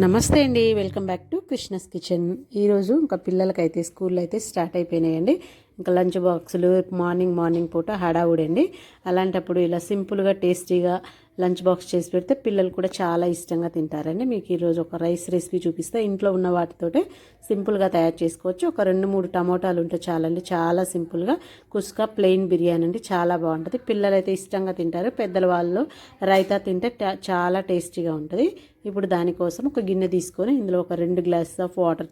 నమస్తే అండి. Welcome back to Krishna's kitchen. ఈరోజు ఇంకా పిల్లలకైతే స్కూల్లో అయితే స్టార్ట్ అయిపోయినాయండి. ఇంకా లంచ్ బాక్సులు మార్నింగ్ మార్నింగ్ పూట హడావుడండి. అలాంటప్పుడు ఇలా సింపుల్గా టేస్టీగా లంచ్ బాక్స్ చేసి పెడితే పిల్లలు కూడా చాలా ఇష్టంగా తింటారండి. మీకు ఈరోజు ఒక రైస్ రెసిపీ చూపిస్తే. ఇంట్లో ఉన్న వాటితోటే సింపుల్గా తయారు చేసుకోవచ్చు. ఒక రెండు మూడు టమోటాలు ఉంటే చాలండి. చాలా సింపుల్గా కుస్కా ప్లెయిన్ బిర్యానీ అండి. చాలా బాగుంటుంది. పిల్లలు అయితే ఇష్టంగా తింటారు. పెద్దల వాళ్ళు రైతా తింటే చాలా టేస్టీగా ఉంటుంది. ఇప్పుడు దానికోసం ఒక గిన్నె తీసుకొని ఇందులో ఒక రెండు గ్లాసెస్ ఆఫ్ వాటర్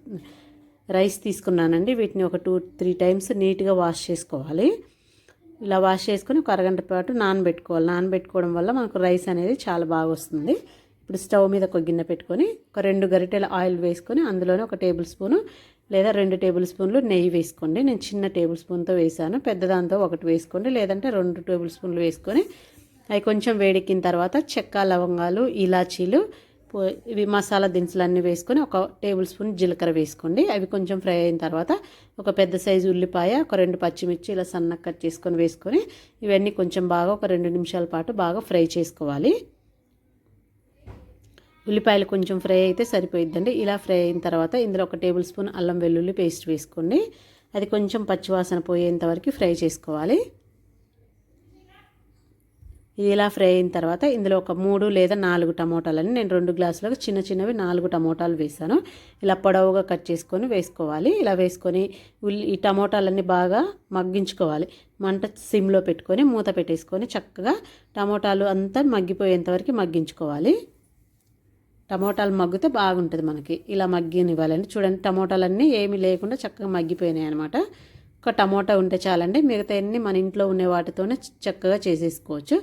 రైస్ తీసుకున్నానండి. వీటిని ఒక టూ త్రీ టైమ్స్ నీట్గా వాష్ చేసుకోవాలి. ఇలా వాష్ చేసుకొని ఒక అరగంట పాటు నానబెట్టుకోవాలి. నానబెట్టుకోవడం వల్ల మనకు రైస్ అనేది చాలా బాగా వస్తుంది. ఇప్పుడు స్టవ్ మీద ఒక గిన్నె పెట్టుకొని ఒక రెండు గరిటెల ఆయిల్ వేసుకొని అందులోనే ఒక టేబుల్ స్పూను లేదా రెండు టేబుల్ స్పూన్లు నెయ్యి వేసుకోండి. నేను చిన్న టేబుల్ స్పూన్తో వేసాను. పెద్దదాంతో ఒకటి వేసుకోండి. లేదంటే రెండు టేబుల్ స్పూన్లు వేసుకొని అవి కొంచెం వేడెక్కిన తర్వాత చెక్క లవంగాలు ఇలాచీలు ఇవి మసాలా దినుసులు అన్నీ వేసుకొని ఒక టేబుల్ స్పూన్ జీలకర్ర వేసుకోండి. అవి కొంచెం ఫ్రై అయిన తర్వాత ఒక పెద్ద సైజు ఉల్లిపాయ ఒక రెండు పచ్చిమిర్చి ఇలా సన్నగా కట్ చేసుకొని వేసుకొని ఇవన్నీ కొంచెం బాగా ఒక రెండు నిమిషాల పాటు బాగా ఫ్రై చేసుకోవాలి. ఉల్లిపాయలు కొంచెం ఫ్రై అయితే సరిపోయిద్దండి. ఇలా ఫ్రై అయిన తర్వాత ఇందులో ఒక టేబుల్ స్పూన్ అల్లం వెల్లుల్లి పేస్ట్ వేసుకోండి. అది కొంచెం పచ్చివాసన పోయేంత వరకు ఫ్రై చేసుకోవాలి. ఇది ఇలా ఫ్రై అయిన తర్వాత ఇందులో ఒక మూడు లేదా నాలుగు టమోటాలని నేను రెండు గ్లాసులకు చిన్న చిన్నవి నాలుగు టమోటాలు వేసాను. ఇలా పొడవుగా కట్ చేసుకొని వేసుకోవాలి. ఇలా వేసుకొని ఉల్లి ఈ టమోటాలన్నీ బాగా మగ్గించుకోవాలి. మంట సిమ్లో పెట్టుకొని మూత పెట్టేసుకొని చక్కగా టమోటాలు అంతా మగ్గిపోయేంతవరకు మగ్గించుకోవాలి. టమోటాలు మగ్గితే బాగుంటుంది మనకి. ఇలా మగ్గినివ్వాలండి చూడండి టమోటాలన్నీ ఏమీ లేకుండా చక్కగా మగ్గిపోయినాయి అనమాట ఒక టమోటా ఉంటే చాలండి. మిగతా అన్ని మన ఇంట్లో ఉండే వాటితోనే చక్కగా చేసేసుకోవచ్చు.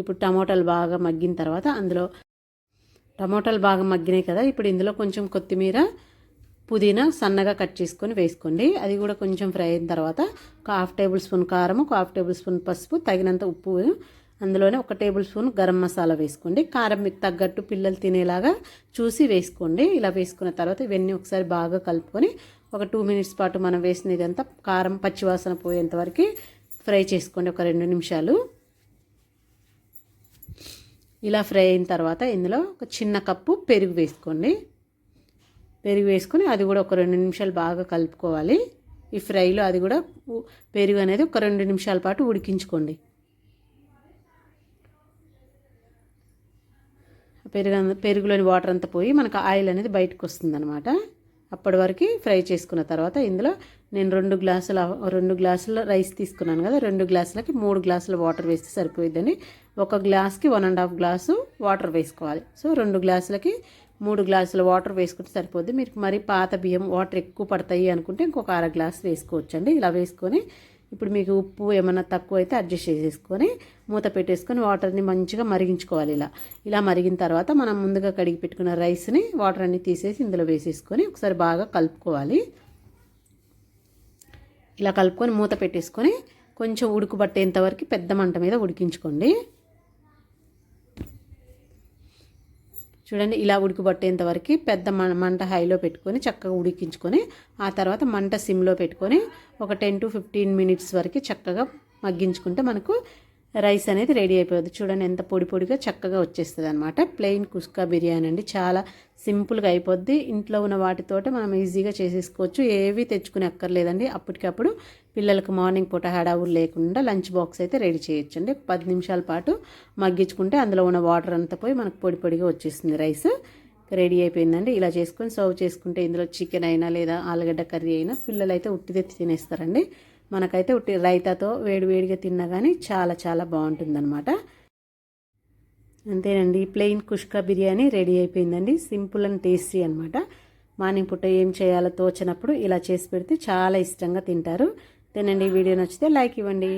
ఇప్పుడు టమోటాలు బాగా మగ్గిన తర్వాత అందులో టమోటాలు బాగా మగ్గినాయి కదా ఇప్పుడు ఇందులో కొంచెం కొత్తిమీర పుదీనా సన్నగా కట్ చేసుకొని వేసుకోండి. అది కూడా కొంచెం ఫ్రై అయిన తర్వాత ఒక హాఫ్ టేబుల్ స్పూన్ కారం ఒక హాఫ్ టేబుల్ స్పూన్ పసుపు తగినంత ఉప్పు అందులోనే ఒక టేబుల్ స్పూన్ గరం మసాలా వేసుకోండి. కారం మీకు తగ్గట్టు పిల్లలు తినేలాగా చూసి వేసుకోండి. ఇలా వేసుకున్న తర్వాత ఇవన్నీ ఒకసారి బాగా కలుపుకొని ఒక టూ మినిట్స్ పాటు మనం వేసిన ఇదంతా కారం పచ్చివాసన పోయేంత వరకు ఫ్రై చేసుకోండి ఒక రెండు నిమిషాలు. ఇలా ఫ్రై అయిన తర్వాత ఇందులో ఒక చిన్న కప్పు పెరుగు వేసుకోండి. పెరుగు వేసుకొని అది కూడా ఒక రెండు నిమిషాలు బాగా కలుపుకోవాలి. ఈ ఫ్రైలో అది కూడా పెరుగు అనేది ఒక రెండు నిమిషాల పాటు ఉడికించుకోండి. పెరుగు పెరుగులోని వాటర్ అంతా పోయి మనకు ఆయిల్ అనేది బయటకు వస్తుంది అప్పటి వరకు ఫ్రై చేసుకున్న తర్వాత ఇందులో నేను రెండు గ్లాసుల రెండు గ్లాసుల రైస్ తీసుకున్నాను కదా రెండు గ్లాసులకి మూడు గ్లాసుల వాటర్ వేస్తే సరిపోయిద్దని. ఒక గ్లాస్కి one and half glass water వేసుకోవాలి. సో రెండు గ్లాసులకి మూడు గ్లాసుల వాటర్ వేసుకుంటే సరిపోద్ది. మీరు మరి పాత బియ్యం వాటర్ ఎక్కువ పడతాయి అనుకుంటే ఇంకొక అర గ్లాస్ వేసుకోవచ్చండి. ఇలా వేసుకొని ఇప్పుడు మీకు ఉప్పు ఏమైనా తక్కువ అయితే అడ్జస్ట్ చేసేసుకొని మూత పెట్టేసుకొని వాటర్ని మంచిగా మరిగించుకోవాలి ఇలా. ఇలా మరిగిన తర్వాత మనం ముందుగా కడిగి పెట్టుకున్న రైస్ని వాటర్ అన్ని తీసేసి ఇందులో వేసేసుకొని ఒకసారి బాగా కలుపుకోవాలి. ఇలా కలుపుకొని మూత పెట్టేసుకొని కొంచెం ఉడుకుపట్టేంత వరకు పెద్ద మంట మీద ఉడికించుకోండి. చూడండి ఇలా ఉడికిబట్టేంత వరకు పెద్ద మ- మంట హైలో పెట్టుకొని చక్కగా ఉడికించుకొని ఆ తర్వాత మంట సిమ్లో పెట్టుకొని ఒక టెన్ టు ఫిఫ్టీన్ మినిట్స్ వరకు చక్కగా మగ్గించుకుంటే మనకు రైస్ అనేది రెడీ అయిపోతుంది చూడండి ఎంత పొడి పొడిగా చక్కగా వచ్చేస్తుంది అనమాట ప్లెయిన్ కుస్కా బిర్యానీ అండి. చాలా సింపుల్గా అయిపోద్ది. ఇంట్లో ఉన్న వాటితోటే మనం ఈజీగా చేసేసుకోవచ్చు. ఏవి తెచ్చుకునే అక్కర్లేదండి. అప్పటికప్పుడు పిల్లలకు మార్నింగ్ పూట హడావులు లేకుండా లంచ్ బాక్స్ అయితే రెడీ చేయొచ్చండి. అండి పది నిమిషాల పాటు మగ్గించుకుంటే అందులో ఉన్న వాటర్ అంతా పోయి మనకు పొడి పొడిగా వచ్చేస్తుంది రైస్. రెడీ అయిపోయిందండి. ఇలా చేసుకొని సర్వ్ చేసుకుంటే ఇందులో చికెన్ అయినా లేదా ఆలుగడ్డ కర్రీ అయినా పిల్లలు అయితే ఉట్టిదే తినేస్తారండి. మనకైతే ఉట్టి రైతాతో వేడివేడిగా తిన్నా కానీ చాలా చాలా బాగుంటుందన్నమాట. అంతేనండి ప్లెయిన్ కుష్కా బిర్యానీ రెడీ అయిపోయిందండి. సింపుల్ అండ్ టేస్టీ అనమాట మార్నింగ్ పూట ఏం చేయాలో తోచినప్పుడు ఇలా చేసి పెడితే చాలా ఇష్టంగా తింటారు. తినండి ఈ వీడియో నచ్చితే లైక్ ఇవ్వండి.